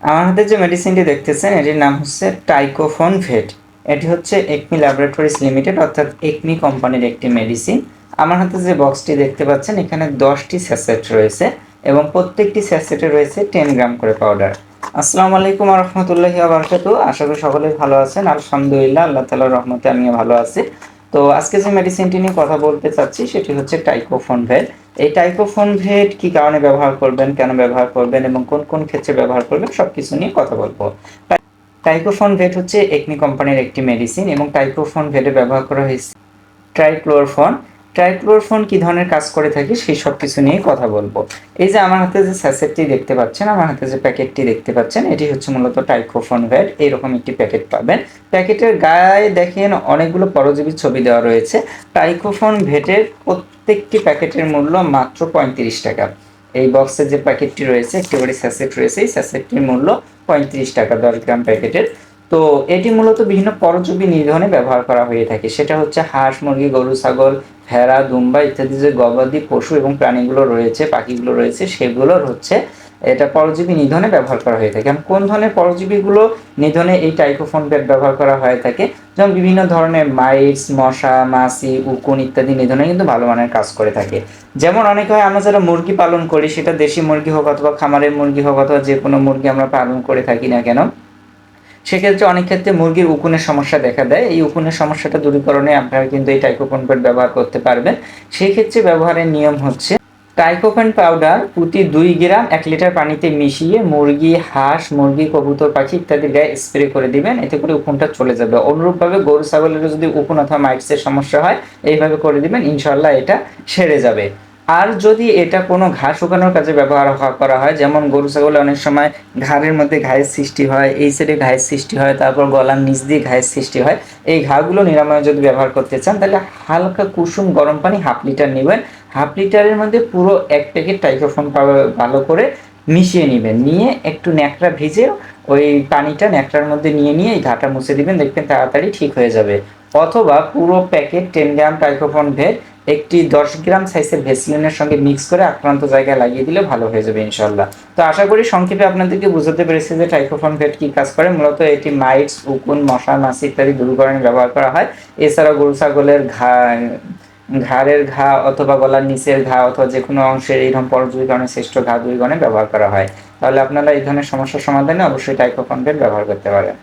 আমার হাতে যে মেডিসিনটি দেখতেছেন, এটির নাম হচ্ছে টাইকোফোন ভেট এটি হচ্ছে একমি ল্যাবরেটরিজ লিমিটেড অর্থাৎ একমি কোম্পানির একটি মেডিসিন আমার হাতে যে বক্সটি দেখতে পাচ্ছেন, এখানে দশটি স্যাসেট রয়েছে এবং প্রত্যেকটি স্যাসেটে রয়েছে টেন গ্রাম করে পাউডার আসসালামু আলাইকুম রহমতুল্লাহি আবরকাতু আশা করি সকলেই ভালো আছেন। আলহামদুলিল্লাহ, আল্লাহ তালার রহমতে আমিও ভালো আছি। তো আজকে যে মেডিসিনটি নিয়ে কথা বলতে চাচ্ছি, সেটি হচ্ছে টাইকোফোন ভেট এই টাইকোফোন ভেট কি কারণে ব্যবহার করবেন, কেন ব্যবহার করবেন এবং কোন কোন ক্ষেত্রে ব্যবহার করবেন সব কিছু নিয়ে কথা বলব। টাইকোফোন ভেট হচ্ছে একনি কোম্পানির একটি মেডিসিন এবং টাইকোফোন ভেটে ব্যবহার করা হয়েছে। ট্রাইক্লোরফন ট্রাইক্লোরফন কি ধরনের কাজ করে থাকে সেই সব কিছু নিয়ে কথা বলব। এই যে আমার হাতে যে স্যাসেটটি দেখতে পাচ্ছেন, আমার হাতে যে প্যাকেটটি দেখতে পাচ্ছেন, এটি হচ্ছে মূলত টাইকোফোন ভ্যাট এইরকম একটি প্যাকেট পাবেন। প্যাকেটের গায়ে দেখেন অনেকগুলো পরজীবী ছবি দেওয়া রয়েছে। টাইকোফোন ভেটের প্রত্যেকটি প্যাকেটের মূল্য মাত্র পঁয়ত্রিশ টাকা। এই বক্সের যে প্যাকেটটি রয়েছে একেবারে স্যাসেট রয়েছে, এই স্যাসেটটির মূল্য পঁয়ত্রিশ টাকা দশ গ্রাম প্যাকেটের তো এটি মূলত বিভিন্ন পরজীবী নিধনে ব্যবহার করা হয়ে থাকে। সেটা হচ্ছে হাঁস, মুরগি, গরু, ছাগল, ভেড়া, দুম্বা ইত্যাদি যে গবাদি পশু এবং প্রাণীগুলো রয়েছে, পাখিগুলো রয়েছে, সেগুলোর হচ্ছে এটা পরজীবী নিধনে ব্যবহার করা হয়ে থাকে। কোন ধরনের পরজীবীগুলো নিধনে এই টাইকোফোন প্যাড ব্যবহার করা হয়ে থাকে? যেমন বিভিন্ন ধরনের মাইটস, মশা, মাছি, উকুন ইত্যাদি নিধনে কিন্তু ভালো মানের কাজ করে থাকে। যেমন অনেকে হয়, আমরা যারা মুরগি পালন করি, সেটা দেশি মুরগি হোক অথবা খামারের মুরগি হোক অথবা যে কোনো মুরগি আমরা পালন করে থাকি না কেন সেক্ষেত্রে অনেক ক্ষেত্রে মুরগির উকুনের সমস্যা দেখা দেয়। এই উকুনের সমস্যাটা দূরীকরণে আপনারা কিন্তু এই টাইকোপন প্যাড ব্যবহার করতে পারবেন। সেই ক্ষেত্রে ব্যবহারের নিয়ম হচ্ছে টাইকোপেন পাউডার প্রতি দুই গ্রাম এক লিটার পানিতে মিশিয়ে মুরগি, হাঁস, মুরগি, কবুতর, পাখি ইত্যাদি গায়ে স্প্রে করে দিবেন। এতে করে উকুনটা চলে যাবে। অনুরূপভাবে গরু ছাগলের যদি উকুন অথবা মাইটসের সমস্যা হয়, এইভাবে করে দিবেন। ইনশাল্লাহ এটা সেরে যাবে। আর যদি এটা কোনো ঘা শুকানোর কাজে ব্যবহার করা হয়, যেমন গরু, ছাগলে অনেক সময় ঘাড়ের মধ্যে ঘায়ের সৃষ্টি হয়, এই সাইডে ঘায়ের সৃষ্টি হয়, তারপর গলার নিচ দিয়ে ঘায়ের সৃষ্টি হয়, এই ঘাগুলো নিরাময় যদি ব্যবহার করতে চান, তাহলে হালকা কুসুম গরম পানি হাফ লিটার নেবেন। হাফ লিটারের মধ্যে পুরো এক প্যাকেট টাইকোফোন ভালো করে মিশিয়ে নেবেন। নিয়ে একটু ন্যাকড়া ভিজে ওই পানিটা ন্যাকড়ার মধ্যে নিয়ে নিয়ে এই ঘাটা মুছে দিবেন, দেখবেন তাড়াতাড়ি ঠিক হয়ে যাবে। অথবা পুরো প্যাকেট টেন গ্রাম টাইকোফোন ভেট একটি দশ গ্রাম সাইজের ভেসলিনের সঙ্গে মিক্স করে আক্রান্ত জায়গায় লাগিয়ে দিলে ভালো হয়ে যাবে ইনশাল্লাহ তো আশা করি সংক্ষেপে আপনাদেরকে বুঝাতে পেরেছি যে টাইকোফোন ভেট কি কাজ করে। মূলত এটি মাইটস উকুন, মশা, মাছি ইত্যাদি দূরীকরণে ব্যবহার করা হয়। এছাড়াও গরু, ছাগলের ঘা, ঘাড়ের ঘা অথবা গলার নিচের ঘা অথবা যে কোনো অংশের এইরকম পরজীবীকরণের শ্রেষ্ঠ ঘা দূরীকরণে ব্যবহার করা হয়। তাহলে আপনারা এই ধরনের সমস্যার সমাধানে অবশ্যই টাইকোফোন ভেট ব্যবহার করতে পারেন।